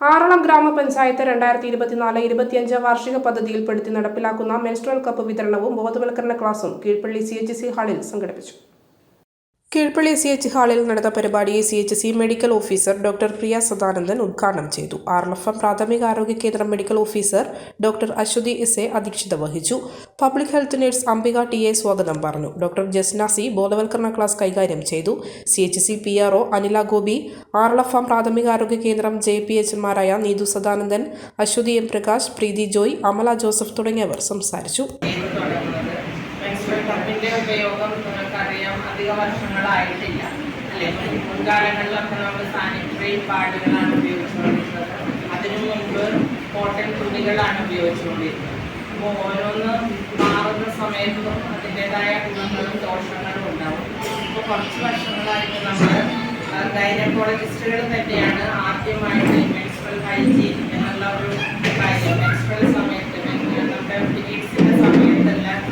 ആറളം ഗ്രാമപഞ്ചായത്ത് രണ്ടായിരത്തി ഇരുപത്തിനാല് ഇരുപത്തിയഞ്ച് വാർഷിക പദ്ധതിയിൽപ്പെടുത്തി നടപ്പിലാക്കുന്ന മെൻസ്ട്രൽ കപ്പ് വിതരണവും ബോധവൽക്കരണ ക്ലാസും കീഴ്പള്ളി സി എച്ച് സി ഹാളിൽ സംഘടിപ്പിച്ചു. കീഴ്പള്ളി സി എച്ച് ഹാളിൽ നടന്ന പരിപാടിയെ C H C medical officer doctor Priya Sadanandan ഉദ്ഘാടനം ചെയ്തു. ആർലഫം പ്രാഥമിക ആരോഗ്യ കേന്ദ്രം medical officer doctor Aswathy S A അധ്യക്ഷത വഹിച്ചു. Public health nurse Ambika T A സ്വാഗതം പറഞ്ഞു. ഡോക്ടർ ജസ്ന സി ബോധവൽക്കരണ ക്ലാസ് കൈകാര്യം ചെയ്തു. C H C P R O Anila Gopi Aralam farm പ്രാഥമിക ആരോഗ്യ കേന്ദ്രം ജെ പി എച്ച്മാരായ നീതു സദാനന്ദൻ അശ്വതി എം പ്രകാശ് പ്രീതി ജോയ് അമല ജോസഫ് തുടങ്ങിയവർ സംസാരിച്ചു. ഉപയോഗം അല്ലേ? ഉപയോഗിച്ചുകൊണ്ടിരുന്നത്. അതിനു മുൻപ് കോട്ടൺ തുണികളാണ് ഉപയോഗിച്ചുകൊണ്ടിരുന്നത്. അപ്പോൾ ഓരോന്ന് മാറുന്ന സമയത്തും അതിന്റെതായ ഗുണങ്ങളും ദോഷങ്ങളും ഉണ്ടാവും. ഇപ്പോൾ കുറച്ച് വർഷങ്ങളായിട്ട് നമ്മൾ ഗൈനക്കോളജിസ്റ്റുകൾ തന്നെയാണ് ആദ്യമായിട്ട് മെൻസ്ട്രൽ ഹൈജീൻ എന്നുള്ള ഒരു കാര്യം മെൻസ്ട്രൽ സമയത്ത് നമ്മുടെ പീരീഡ്സിന്റെ സമയത്തെല്ലാം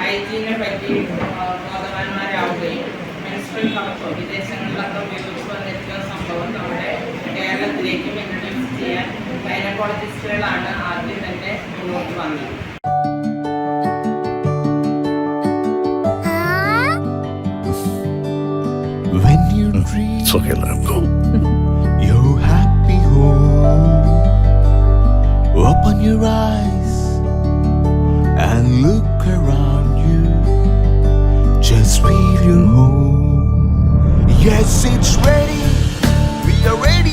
ഹൈജീനെ പറ്റി ബോധവാന്മാരാവുകയും മെൻസ്ട്രൽ കപ്പ് വിദേശങ്ങളിലൊക്കെ ഉപയോഗിച്ച് വന്നിരിക്കുന്ന സംഭവം നമ്മുടെ കേരളത്തിലേക്കും ഇൻട്രൊഡ്യൂസ് ചെയ്യാൻ ഗൈനക്കോളജിസ്റ്റുകളാണ് ആദ്യം തന്നെ മുന്നോട്ട് വന്നത് When you dream It's okay, let him go. your happy home, open your eyes and look around you. Just feel your home. Yes, it's ready. We are ready